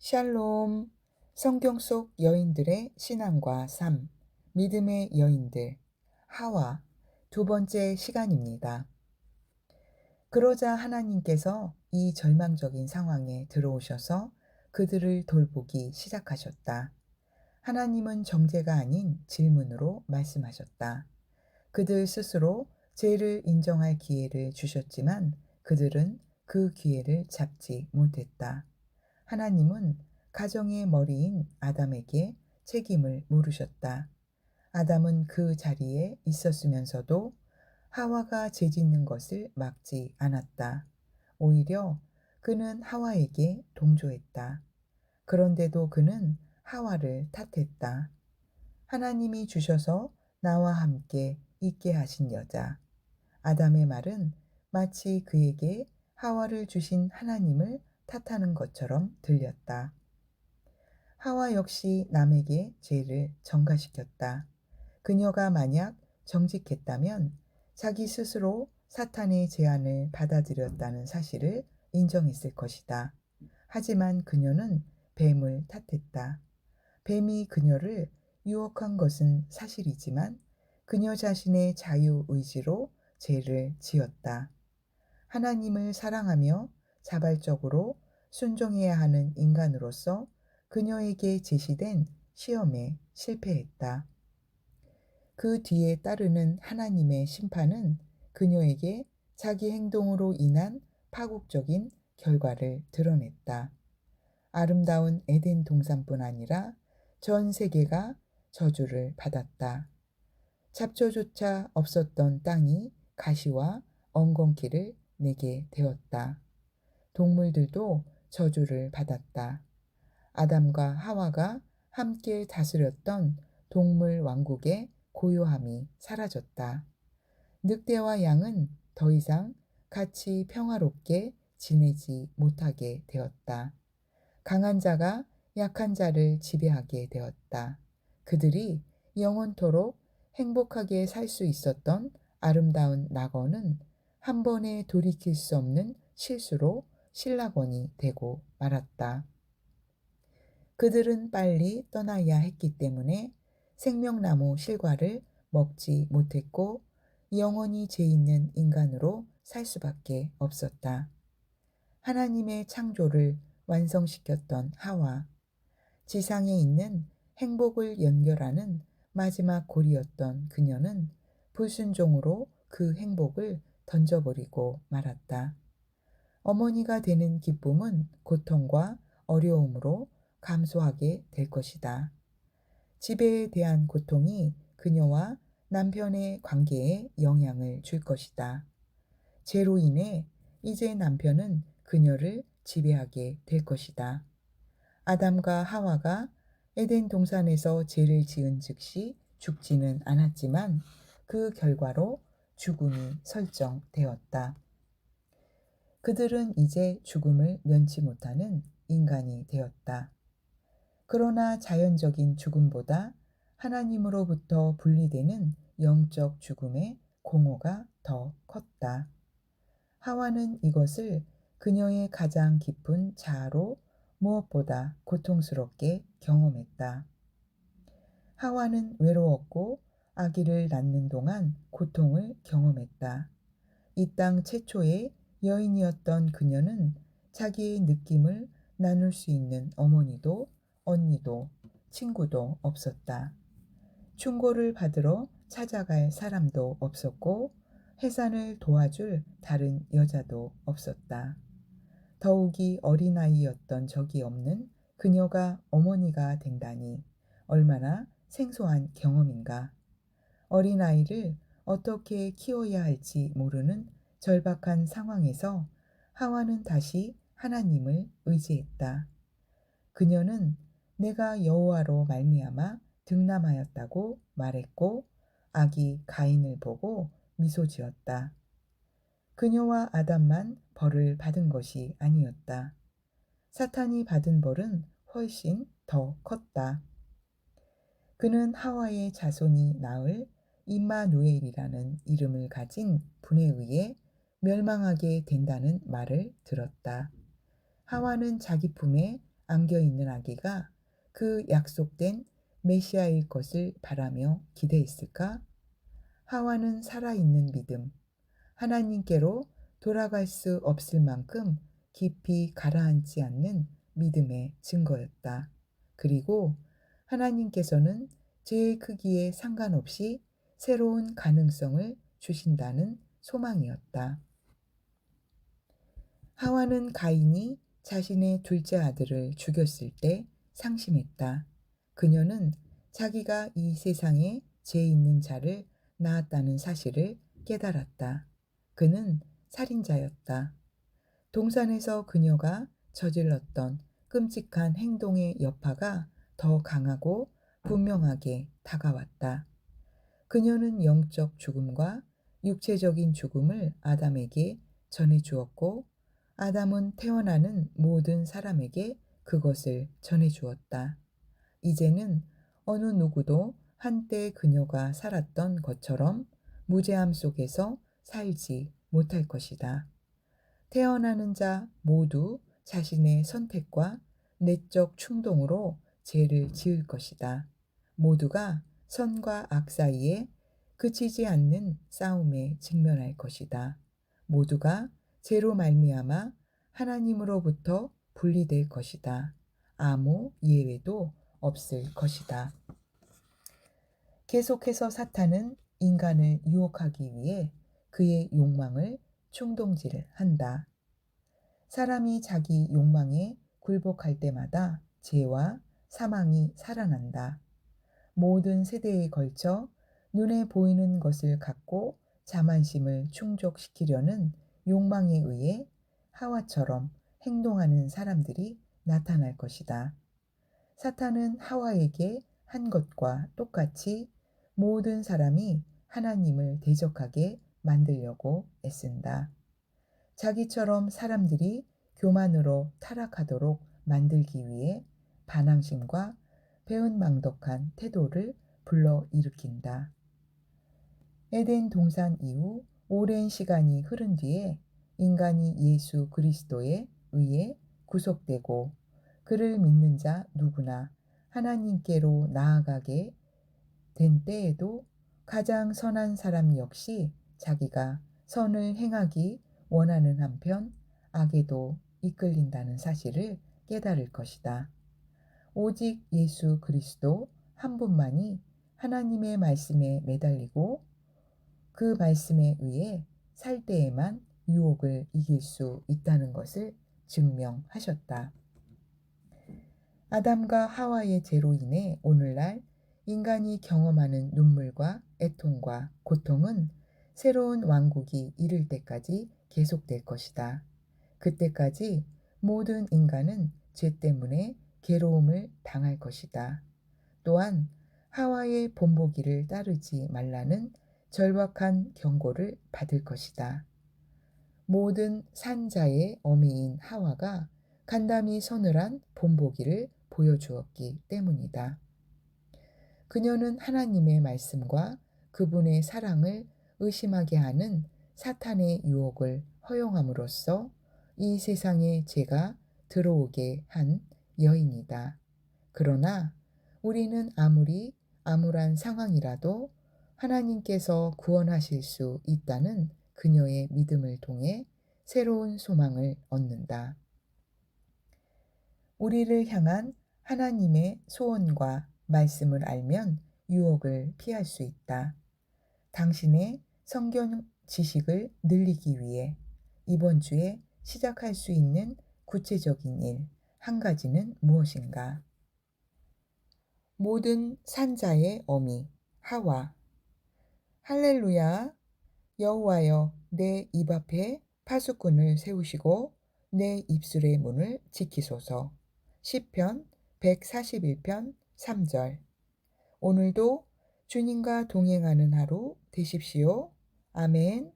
샬롬. 성경 속 여인들의 신앙과 삶, 믿음의 여인들, 하와 두 번째 시간입니다. 그러자 하나님께서 이 절망적인 상황에 들어오셔서 그들을 돌보기 시작하셨다. 하나님은 정죄가 아닌 질문으로 말씀하셨다. 그들 스스로 죄를 인정할 기회를 주셨지만 그들은 그 기회를 잡지 못했다. 하나님은 가정의 머리인 아담에게 책임을 물으셨다. 아담은 그 자리에 있었으면서도 하와가 죄 짓는 것을 막지 않았다. 오히려 그는 하와에게 동조했다. 그런데도 그는 하와를 탓했다. 하나님이 주셔서 나와 함께 있게 하신 여자. 아담의 말은 마치 그에게 하와를 주신 하나님을 탓하는 것처럼 들렸다. 하와 역시 남에게 죄를 전가시켰다. 그녀가 만약 정직했다면 자기 스스로 사탄의 제안을 받아들였다는 사실을 인정했을 것이다. 하지만 그녀는 뱀을 탓했다. 뱀이 그녀를 유혹한 것은 사실이지만 그녀 자신의 자유 의지로 죄를 지었다. 하나님을 사랑하며 자발적으로 순종해야 하는 인간으로서 그녀에게 제시된 시험에 실패했다. 그 뒤에 따르는 하나님의 심판은 그녀에게 자기 행동으로 인한 파국적인 결과를 드러냈다. 아름다운 에덴 동산뿐 아니라 전 세계가 저주를 받았다. 잡초조차 없었던 땅이 가시와 엉겅퀴를 내게 되었다. 동물들도 저주를 받았다. 아담과 하와가 함께 다스렸던 동물 왕국의 고요함이 사라졌다. 늑대와 양은 더 이상 같이 평화롭게 지내지 못하게 되었다. 강한 자가 약한 자를 지배하게 되었다. 그들이 영원토록 행복하게 살 수 있었던 아름다운 낙원은 한 번에 돌이킬 수 없는 실수로 신라권이 되고 말았다. 그들은 빨리 떠나야 했기 때문에 생명나무 실과를 먹지 못했고 영원히 죄 있는 인간으로 살 수밖에 없었다. 하나님의 창조를 완성시켰던 하와, 지상에 있는 행복을 연결하는 마지막 고리였던 그녀는 불순종으로 그 행복을 던져버리고 말았다. 어머니가 되는 기쁨은 고통과 어려움으로 감소하게 될 것이다. 지배에 대한 고통이 그녀와 남편의 관계에 영향을 줄 것이다. 죄로 인해 이제 남편은 그녀를 지배하게 될 것이다. 아담과 하와가 에덴 동산에서 죄를 지은 즉시 죽지는 않았지만 그 결과로 죽음이 설정되었다. 그들은 이제 죽음을 면치 못하는 인간이 되었다. 그러나 자연적인 죽음보다 하나님으로부터 분리되는 영적 죽음의 공허가 더 컸다. 하와는 이것을 그녀의 가장 깊은 자아로 무엇보다 고통스럽게 경험했다. 하와는 외로웠고 아기를 낳는 동안 고통을 경험했다. 이 땅 최초의 여인이었던 그녀는 자기의 느낌을 나눌 수 있는 어머니도 언니도 친구도 없었다. 충고를 받으러 찾아갈 사람도 없었고 해산을 도와줄 다른 여자도 없었다. 더욱이 어린아이였던 적이 없는 그녀가 어머니가 된다니 얼마나 생소한 경험인가. 어린아이를 어떻게 키워야 할지 모르는 절박한 상황에서 하와는 다시 하나님을 의지했다. 그녀는 내가 여호와로 말미암아 등남하였다고 말했고 아기 가인을 보고 미소 지었다. 그녀와 아담만 벌을 받은 것이 아니었다. 사탄이 받은 벌은 훨씬 더 컸다. 그는 하와의 자손이 낳을 임마누엘이라는 이름을 가진 분에 의해 멸망하게 된다는 말을 들었다. 하와는 자기 품에 안겨 있는 아기가 그 약속된 메시아일 것을 바라며 기대했을까? 하와는 살아있는 믿음, 하나님께로 돌아갈 수 없을 만큼 깊이 가라앉지 않는 믿음의 증거였다. 그리고 하나님께서는 죄의 크기에 상관없이 새로운 가능성을 주신다는 소망이었다. 하와는 가인이 자신의 둘째 아들을 죽였을 때 상심했다. 그녀는 자기가 이 세상에 죄 있는 자를 낳았다는 사실을 깨달았다. 그는 살인자였다. 동산에서 그녀가 저질렀던 끔찍한 행동의 여파가 더 강하고 분명하게 다가왔다. 그녀는 영적 죽음과 육체적인 죽음을 아담에게 전해 주었고, 아담은 태어나는 모든 사람에게 그것을 전해 주었다. 이제는 어느 누구도 한때 그녀가 살았던 것처럼 무죄함 속에서 살지 못할 것이다. 태어나는 자 모두 자신의 선택과 내적 충동으로 죄를 지을 것이다. 모두가 선과 악 사이에 그치지 않는 싸움에 직면할 것이다. 모두가 죄로 말미암아 하나님으로부터 분리될 것이다. 아무 예외도 없을 것이다. 계속해서 사탄은 인간을 유혹하기 위해 그의 욕망을 충동질 한다. 사람이 자기 욕망에 굴복할 때마다 죄와 사망이 살아난다. 모든 세대에 걸쳐 눈에 보이는 것을 갖고 자만심을 충족시키려는 욕망에 의해 하와처럼 행동하는 사람들이 나타날 것이다. 사탄은 하와에게 한 것과 똑같이 모든 사람이 하나님을 대적하게 만들려고 애쓴다. 자기처럼 사람들이 교만으로 타락하도록 만들기 위해 반항심과 배은망덕한 태도를 불러일으킨다. 에덴 동산 이후 오랜 시간이 흐른 뒤에 인간이 예수 그리스도에 의해 구속되고 그를 믿는 자 누구나 하나님께로 나아가게 된 때에도 가장 선한 사람 역시 자기가 선을 행하기 원하는 한편 악에도 이끌린다는 사실을 깨달을 것이다. 오직 예수 그리스도 한 분만이 하나님의 말씀에 매달리고 그 말씀에 의해 살 때에만 유혹을 이길 수 있다는 것을 증명하셨다. 아담과 하와의 죄로 인해 오늘날 인간이 경험하는 눈물과 애통과 고통은 새로운 왕국이 이를 때까지 계속될 것이다. 그때까지 모든 인간은 죄 때문에 괴로움을 당할 것이다. 또한 하와의 본보기를 따르지 말라는 절박한 경고를 받을 것이다. 모든 산자의 어미인 하와가 간담이 서늘한 본보기를 보여주었기 때문이다. 그녀는 하나님의 말씀과 그분의 사랑을 의심하게 하는 사탄의 유혹을 허용함으로써 이 세상에 죄가 들어오게 한 여인이다. 그러나 우리는 아무리 암울한 상황이라도 하나님께서 구원하실 수 있다는 그녀의 믿음을 통해 새로운 소망을 얻는다. 우리를 향한 하나님의 소원과 말씀을 알면 유혹을 피할 수 있다. 당신의 성경 지식을 늘리기 위해 이번 주에 시작할 수 있는 구체적인 일 한 가지는 무엇인가? 모든 산자의 어미 하와 할렐루야 여호와여 내 입 앞에 파수꾼을 세우시고 내 입술의 문을 지키소서 시편 141편 3절 오늘도 주님과 동행하는 하루 되십시오. 아멘.